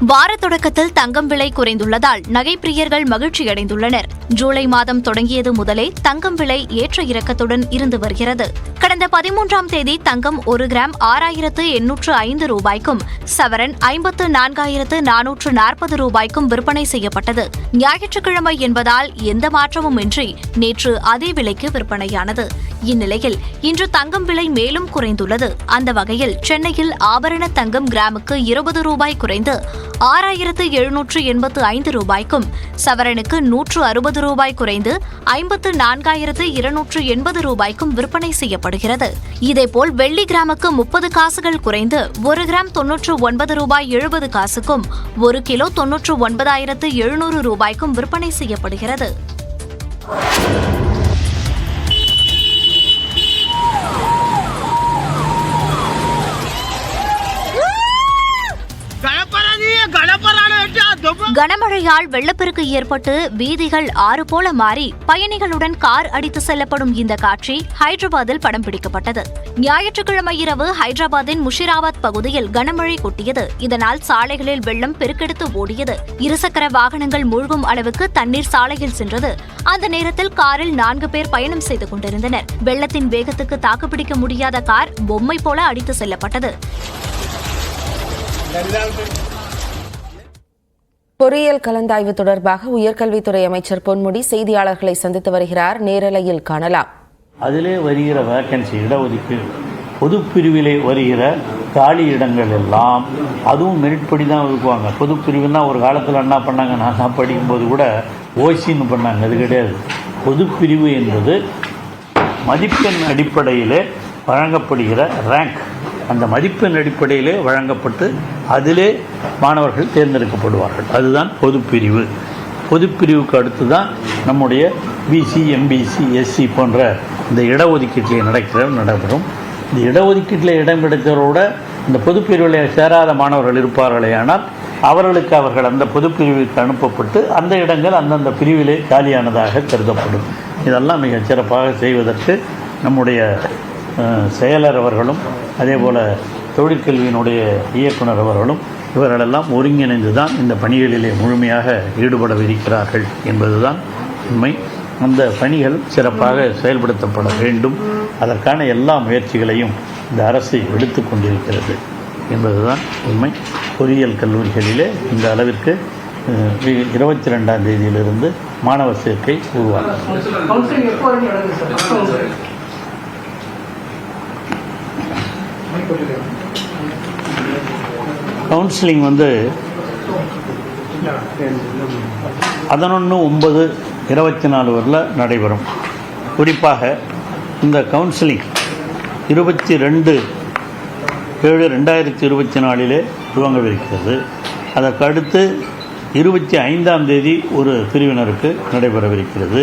வார தொடக்கத்தில் தங்கம் விலை குறைந்துள்ளதால் நகைப்பிரியர்கள் மகிழ்ச்சியடைந்துள்ளனர். ஜூலை மாதம் தொடங்கியது முதலே தங்கம் விலை ஏற்ற இறக்கத்துடன் இருந்து வருகிறது. கடந்த பதிமூன்றாம் தேதி தங்கம் ஒரு கிராம் ஆறாயிரத்து எண்ணூற்று ஐந்து ரூபாய்க்கும் சவரன் ஐம்பத்து நான்காயிரத்து நானூற்று நாற்பது ரூபாய்க்கும் விற்பனை செய்யப்பட்டது. ஞாயிற்றுக்கிழமை என்பதால் எந்த மாற்றமும் இன்றி நேற்று அதே விலைக்கு விற்பனையானது. இந்நிலையில் இன்று தங்கம் விலை மேலும் குறைந்துள்ளது. அந்த வகையில் சென்னையில் ஆபரண தங்கம் கிராமுக்கு இருபது ரூபாய் குறைந்து ஆறாயிரத்து எழுநூற்று எண்பத்து ஐந்து ரூபாய்க்கும் சவரனுக்கு நூற்று அறுபது ரூபாய் குறைந்து ஐம்பத்து நான்காயிரத்து இருநூற்று எண்பது ரூபாய்க்கும் விற்பனை செய்யப்படுகிறது. இதேபோல் வெள்ளி கிராமுக்கு முப்பது காசுகள் குறைந்து ஒரு கிராம் தொன்னூற்று ஒன்பது ரூபாய் எழுபது காசுக்கும் ஒரு கிலோ தொன்னூற்று ஒன்பதாயிரத்து எழுநூறு ரூபாய்க்கும் விற்பனை செய்யப்படுகிறது. கனமழையால் வெள்ளப்பெருக்கு ஏற்பட்டு வீதிகள் ஆறு போல மாறி பயணிகளுடன் கார் அடித்து செல்லப்படும் இந்த காட்சி ஹைதராபாத்தில் படம் பிடிக்கப்பட்டது. ஞாயிற்றுக்கிழமை இரவு ஹைதராபாத்தின் முஷிராபாத் பகுதியில் கனமழை கொட்டியது. இதனால் சாலைகளில் வெள்ளம் பெருக்கெடுத்து ஓடியது. இருசக்கர வாகனங்கள் மூழ்கும் அளவுக்கு தண்ணீர் சாலையில் சென்றது. அந்த நேரத்தில் காரில் நான்கு பேர் பயணம் செய்து கொண்டிருந்தனர். வெள்ளத்தின் வேகத்துக்கு தாக்குப்பிடிக்க முடியாத கார் பொம்மை போல அடித்து செல்லப்பட்டது. பொறியியல் கலந்தாய்வு தொடர்பாக உயர்கல்வித்துறை அமைச்சர் பொன்முடி செய்தியாளர்களை சந்தித்து வருகிறார். நேரலையில் காணலாம். அதிலே வருகிற வேக்கன்சி இடஒதுக்கீடு பொது பிரிவிலே வருகிற காலி இடங்கள் எல்லாம் அதுவும் மெரிட் படி தான் ஒதுக்குவாங்க. பொது பிரிவுனா ஒரு காலத்தில் என்ன பண்ணாங்க நான் தான் படிக்கும்போது கூட ஓசின்னு பண்ணாங்க. அது கிடையாது. பொது பிரிவு என்பது மதிப்பெண் அடிப்படையிலே வழங்கப்படுகிற ரேங்க் அந்த மதிப்பெண் அடிப்படையிலே வழங்கப்பட்டு அதிலே மாணவர்கள் தேர்ந்தெடுக்கப்படுவார்கள். அதுதான் பொதுப்பிரிவு. பொதுப்பிரிவுக்கு அடுத்து தான் நம்முடைய பிசி எம்பிசி எஸ்சி போன்ற இந்த இடஒதுக்கீட்டில் நடக்கிற நடைபெறும். இந்த இடஒதுக்கீட்டில் இடம் கிடைத்தவரோட இந்த பொதுப்பிரிவில் சேராத மாணவர்கள் இருப்பார்களே ஆனால் அவர்களுக்கு அவர்கள் அந்த பொதுப்பிரிவுக்கு அனுப்பப்பட்டு அந்த இடங்கள் அந்தந்த பிரிவிலே காலியானதாக கருதப்படும். இதெல்லாம் மிகச் சிறப்பாக செய்வதற்கு நம்முடைய செயலர் அவர்களும் அதே போல் தொழிற்கல்வியினுடைய இயக்குனர் அவர்களும் இவர்களெல்லாம் ஒருங்கிணைந்து தான் இந்த பணிகளிலே முழுமையாக ஈடுபடவிருக்கிறார்கள் என்பதுதான் உண்மை. அந்த பணிகள் சிறப்பாக செயல்படுத்தப்பட வேண்டும். அதற்கான எல்லா முயற்சிகளையும் இந்த அரசு எடுத்து கொண்டிருக்கிறது என்பதுதான் உண்மை. பொறியியல் கல்லூரிகளிலே இந்த அளவிற்கு இருபத்தி ரெண்டாம் தேதியிலிருந்து மாணவர் சேர்க்கை உருவாகும். கவுன்சிலிங் வந்து பதினொன்று ஒன்பது இருபத்தி நாலு வரல நடைபெறும். குறிப்பாக இந்த கவுன்சிலிங் இருபத்தி ரெண்டு ஏழு ரெண்டாயிரத்தி இருபத்தி நாலிலே துவங்கவிருக்கிறது. அதற்கடுத்து இருபத்தி ஐந்தாம் தேதி ஒரு பிரிவினருக்கு நடைபெறவிருக்கிறது.